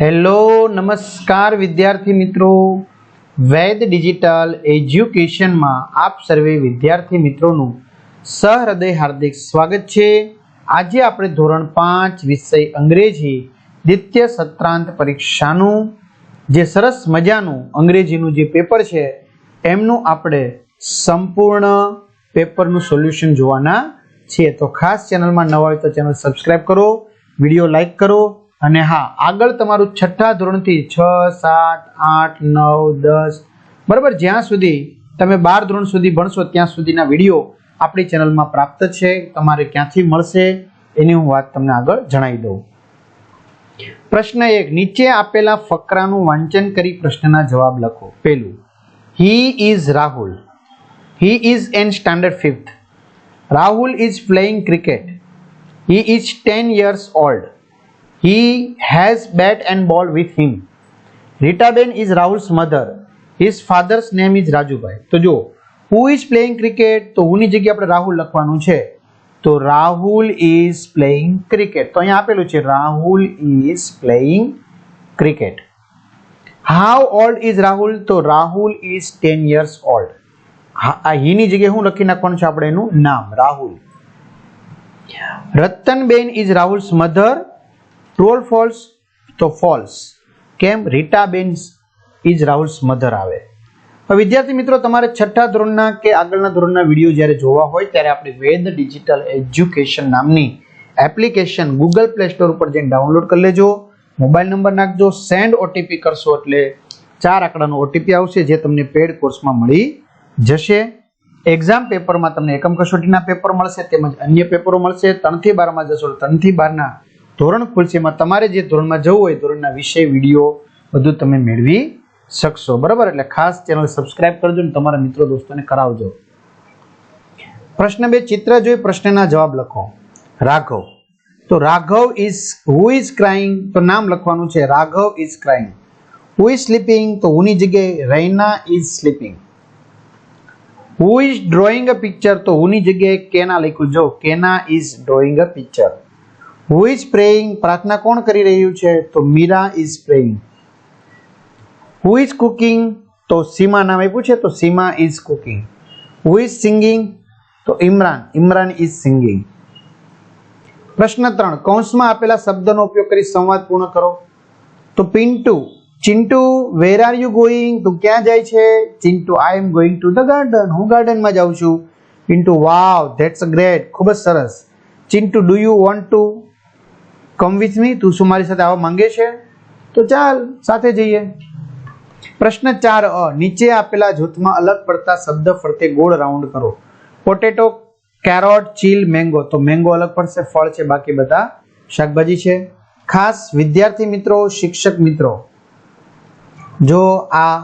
Hello, નમસ્કાર વિદ્યાર્થી મિત્રો. વૈદ ડિજિટલ એજ્યુકેશનમાં આપ સર્વે વિદ્યાર્થી મિત્રોનું સહૃદય હાર્દિક સ્વાગત છે. આજે આપણે ધોરણ પાંચ વિષય અંગ્રેજી દ્વિતીય સત્રાંત પરીક્ષાનું જે સરસ મજાનું અંગ્રેજીનું જે પેપર છે, એમનું આપણે સંપૂર્ણ પેપરનું સોલ્યુશન જોવાના છીએ. તો ખાસ ચેનલમાં નવા હોય તો ચેનલ સબસ્ક્રાઈબ કરો, વીડિયો લાઈક કરો અને હા, આગળ તમારું છઠ્ઠા ધોરણથી છ, સાત, આઠ, નવ, દસ, બરાબર, જ્યાં સુધી તમે બાર ધોરણ સુધી ભણશો, ત્યાં સુધીના વીડિયો આપણી ચેનલમાં પ્રાપ્ત છે, તમારે ક્યાંથી મળશે એની હું વાત તમને આગળ જણાવી દઉં. પ્રશ્ન એક, નીચે આપેલા ફકરાનું વાંચન કરી પ્રશ્નના જવાબ લખો. પેલું he is Rahul he is an standard fifth Rahul is playing cricket he is ten years old He has bat and ball with him. Rita Ben is Rahul's mother. His father's name is Rajubai. તો જો who is playing cricket તો who જગ્યાએ આપણે રાહુલ લખવાનું છે તો Rahul is playing cricket તો અહીંયા આપેલું છે Rahul is playing cricket. How old is Rahul તો રાહુલ is 10 years old. આ he ની જગ્યાએ હું લખી નાખવાનું છે આપણે એનું નામ Rahul Ratanben is Rahul's mother true false તો ફોલ્સ કેમ? રીટા બેન્સ ઇઝ રાહુલ્સ મધર આવે. વિદ્યાર્થી મિત્રો, તમારે છઠ્ઠા ધોરણના કે આગળના ધોરણના વીડિયો જ્યારે જોવા હોય, ત્યારે આપણે વેદ ડિજિટલ એજ્યુકેશન નામની એપ્લિકેશન ગૂગલ પ્લે સ્ટોર ઉપર જઈને ડાઉનલોડ કરી લેજો. મોબાઈલ નંબર નાખજો. સેન્ડ ઓટીપી કરશો એટલે ચાર આંકડાનો ઓટીપી આવશે, જે તમને પેડ કોર્સમાં મળી જશે. એક્ઝામ પેપરમાં તમને એકમ કસોટીના પેપર મળશે, તેમજ અન્ય પેપરો મળશે. ત્રણથી બારમાં જશો, ત્રણથી બારના ધોરણ ખુલશે તમારે જે ધોરણમાં જવું હોય ધોરણના વિષય, વીડિયો બધું તમે મેળવી શકશો. બરાબર? એટલે ખાસ ચેનલ સબસ્ક્રાઇબ કરજો અને તમારા મિત્રો દોસ્તોને કરાવજો. પ્રશ્ન બે, ચિત્ર જોઈ પ્રશ્નના જવાબ લખો. રાઘવ. તો Raghav is who is crying તો નામ લખવાનું છે Raghav is crying who is sleeping તો હુની જગ્યાએ Raina is sleeping who is drawing a picture તો હુની જગ્યાએ કેના લખ્યું? જો Kena is drawing a picture who is praying પ્રાર્થના કોણ કરી રહ્યું છે? તો Meera is praying who is cooking તો સીમા નામ આપ્યું છે, તો Seema is cooking who is singing તો ઇમરાન. ઇમરાન ઇઝ સિંગિંગ પ્રશ્ન ત્રણ. કૌંસમાં આપેલા શબ્દનો ઉપયોગ કરી સંવાદ પૂર્ણ કરો. તો Pintu. Chintu where are you going તું ક્યાં જાય છે? Chintu I am going to the garden હું ગાર્ડનમાં જાઉં છું. પિન્ટુ વાવ ધેટ્સ ગ્રેટ ખૂબ જ સરસ. Chintu do you want to come with me તું શું મારી સાથે આવવા માંગે છે? તો ચાલ, સાથે જઈએ. પ્રશ્ન ચાર અ, નીચે આપેલા જૂથમાં અલગ પડતા શબ્દ ફરતે ગોળ રાઉન્ડ કરો. પોટેટો કેરોટ ચીલ મેંગો તો મેંગો અલગ પડશે, ફળ છે, બાકી બધા શાકભાજી છે. ખાસ વિદ્યાર્થી મિત્રો, શિક્ષક મિત્રો, જો આ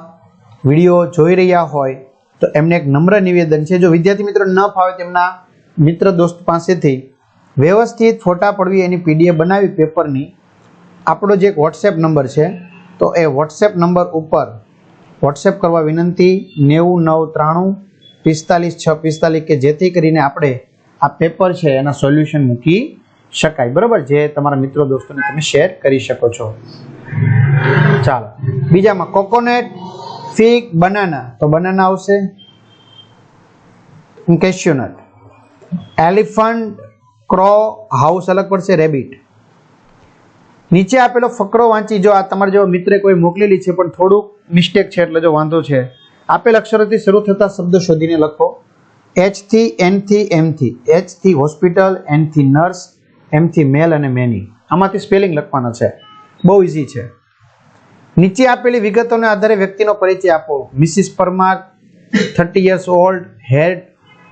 વીડિયો જોઈ રહ્યા હોય, તો એમને એક નમ્ર નિવેદન છે. જો વિદ્યાર્થી મિત્રો ન ફાવે તેમના મિત્ર દોસ્ત પાસેથી વ્યવસ્થિત ફોટા પડવી એની પીડીએફ બનાવી પેપરની આપણો જે એક વોટ્સએપ નંબર છે, તો એ વોટ્સએપ નંબર ઉપર વોટ્સએપ કરવા વિનંતી નેવું નવ ત્રાણું પિસ્તાલીસ છ પિસ્તાલીસ કે જેથી કરીને આપણે આ પેપર છે એના સોલ્યુશન મૂકી શકાય. બરાબર? જે તમારા મિત્રો દોસ્તોને તમે શેર કરી શકો છો. ચાલો. બીજામાં કોકોનટ ફીક બનાના. તો બનાના આવશે. કેશ્યુનટ એલિફન્ટ ક્રો હાઉસ અલગ પડશે રેબિટ નીચે આપેલો ફકરો વાંચી જો આ તમારા જેવા મિત્રે કોઈ મોકલેલી છે, પણ થોડુંક મિસ્ટેક છે એટલે જો વાંધો છે, આપેલ અક્ષરોથી શરૂ થતા શબ્દો શોધીને લખો. એચથી એનથી એમ થી. એચથી હોસ્પિટલ એનથી નર્સ એમ થી મેલ અને મેની આમાંથી સ્પેલિંગ લખવાનો છે. બહુ ઇઝી છે. નીચે આપેલી વિગતોને આધારે વ્યક્તિનો પરિચય આપો. Mrs Parmar thirty years old hair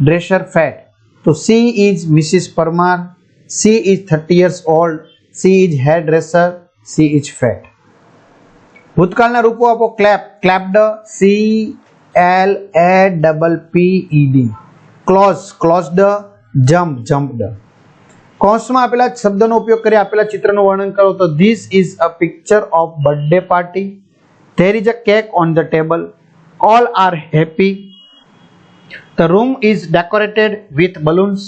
dresser fat તો she is Mrs Parmar, she is thirty years old, she is hair dresser she is fat. ભૂતકાળના રૂપો આપો, clap, clapped, C, L, A, double P, E, D. Close, closed, jump, jumped. કૌંસમાં આપેલા શબ્દનો ઉપયોગ કરી આપેલા ચિત્રનું વર્ણન કરો તો this is a picture of birthday party. There is a cake on the table. All are happy. The room is decorated with balloons.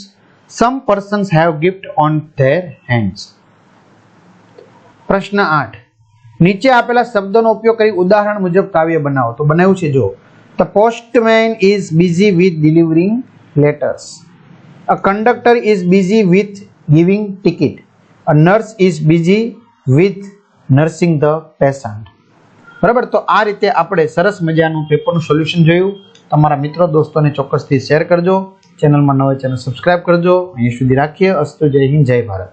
Some persons have gift on their hands. પ્રશ્ન આઠ. નીચે આપેલા શબ્દોનો ઉપયોગ કરી ઉદાહરણ મુજબ કાવ્ય બનાવો. તો બનાવ્યું છે જો the postman is busy with delivering letters a conductor is busy with giving ticket a nurse is busy with nursing the patient બરાબર? તો આ રીતે આપણે સરસ મજાનું પેપરનું સોલ્યુશન જોયું. તમારા મિત્રો, દોસ્તોને ચોક્કસથી શેર કરજો. ચેનલમાં નવા ચેનલ સબસ્ક્રાઇબ કરજો. અહીં સુધી રાખીએ. અસ્તુ જય હિન્દ, જય ભારત.